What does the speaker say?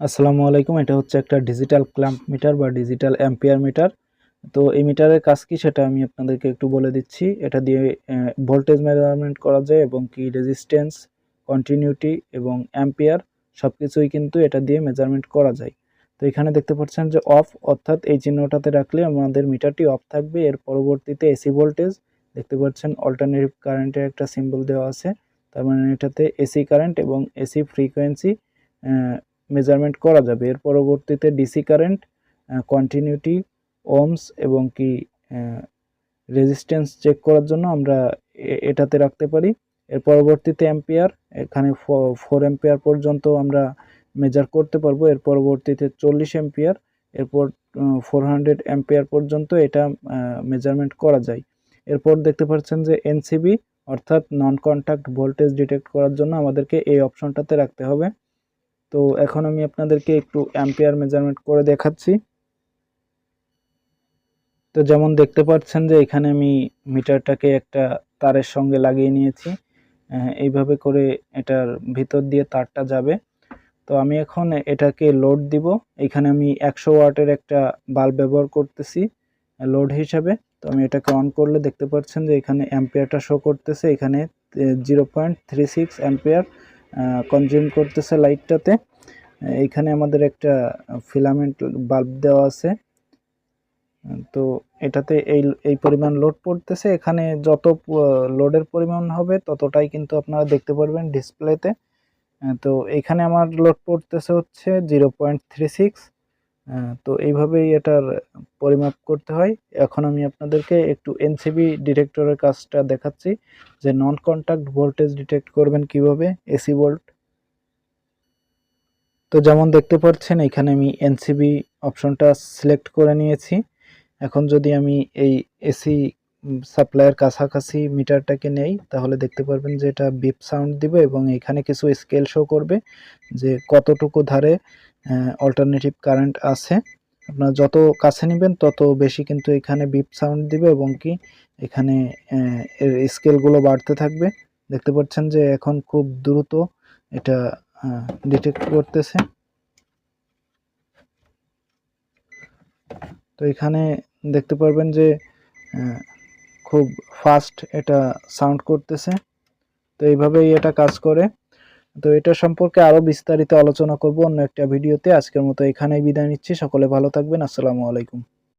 আসসালামু আলাইকুম। এটা হচ্ছে একটা ডিজিটাল ক্ল্যাম্প মিটার বা ডিজিটাল অ্যাম্পিয়ার মিটার তো এই মিটারের কাজ কি সেটা আমি আপনাদেরকে একটু বলে দিচ্ছি। এটা দিয়ে ভোল্টেজ মেজারমেন্ট করা যায় এবং কি রেজিস্ট্যান্স কন্টিনিউটি এবং অ্যাম্পিয়ার সব কিছুই কিন্তু এটা দিয়ে মেজারমেন্ট করা যায়। তো এখানে দেখতে পাচ্ছেন যে অফ অর্থাৎ এই চিহ্নটাতে রাখলে আমাদের মিটারটি অফ থাকবে। এর পরবর্তীতে এসি ভোল্টেজ দেখতে পাচ্ছেন অল্টারনেটিভ কারেন্টের একটা সিম্বল দেওয়া আছে। তার মানে এটাতে এসি কারেন্ট এবং এসি ফ্রিকোয়েন্সি মেজারমেন্ট করা যাবে। এর পরবর্তীতে ডিসি কারেন্ট কন্টিনিউটি ওমস এবং কি রেজিস্ট্যান্স চেক করার জন্য আমরা এটাতে রাখতে পারি। এর পরবর্তীতে অ্যাম্পিয়ার এখানে ফোর অ্যাম্পিয়ার পর্যন্ত আমরা মেজার করতে পারব। এর পরবর্তীতে চল্লিশ অ্যাম্পিয়ার এরপর ফোর হান্ড্রেড অ্যাম্পিয়ার পর্যন্ত এটা মেজারমেন্ট করা যায়। এরপর দেখতে পাচ্ছেন যে এনসিবি অর্থাৎ নন কন্ট্যাক্ট ভোল্টেজ ডিটেক্ট করার জন্য আমাদেরকে এই অপশনটাতে রাখতে হবে। তো এখন আমি আপনাদেরকে একটু অ্যাম্পিয়ার মেজারমেন্ট করে দেখাচ্ছি। তো যেমন দেখতে পাচ্ছেন যে এখানে আমি মিটারটাকে একটা তারের সঙ্গে লাগিয়ে নিয়েছি। এইভাবে করে এটার ভিতর দিয়ে তারটা যাবে। তো আমি এখন এটাকে লোড দিব। এখানে আমি একশো ওয়াটের একটা বাল্ব ব্যবহার করতেছি লোড হিসাবে। তো আমি এটাকে অন করলে দেখতে পাচ্ছেন যে এখানে অ্যাম্পিয়ারটা শো করতেছে। এখানে zero point three six ampere consume করতেছে লাইটটাতে এইখানে আমাদের একটা ফিলামেন্ট বাল্ব দেওয়া আছে। তো এটাতে এই এই পরিমাণ লোড পড়তেছে। এখানে যত লোডের পরিমাণ হবে ততটাই কিন্তু আপনারা দেখতে পারবেন ডিসপ্লেতে তো এখানে আমার লোড পড়তেছে হচ্ছে জিরো পয়েন্ট থ্রি সিক্স তো এইভাবেই এটার পরিমাপ করতে হয়। এখন আমি আপনাদেরকে একটু এনসিবি ডিটেক্টরের কাজটা দেখাচ্ছি যে নন কন্ট্যাক্ট ভোল্টেজ ডিটেক্ট করবেন কীভাবে? এসি ভোল্ট তো যেমন দেখতে পাচ্ছেন, এখানে আমি এনসিবি অপশনটা সিলেক্ট করে নিয়েছি। এখন যদি আমি এই এসি সাপ্লাইয়ের কাছাকাছি মিটারটাকে নেই, তাহলে দেখতে পারবেন যে এটা বিপ সাউন্ড দিবে এবং এখানে কিছু স্কেল শো করবে যে কতটুকু ধারে অল্টারনেটিভ কারেন্ট আছে। আপনার যত কাছে নেবেন, তত বেশি কিন্তু এখানে বিপ সাউন্ড দিবে এবং কি এখানে এর স্কেলগুলো বাড়তে থাকবে। দেখতে পাচ্ছেন যে এখন খুব দ্রুত এটা ডিটেক্ট করতেছে। তো এখানে দেখতে পারবেন যে খুব ফাস্ট এটা সাউন্ড করতেছে। তো এইভাবেই এটা কাজ করে। তো এটা সম্পর্কে আরও বিস্তারিত আলোচনা করব অন্য একটা ভিডিওতে। আজকের মতো এখানেই বিদায় নিচ্ছি। সকলে ভালো থাকবেন। আসসালামু আলাইকুম।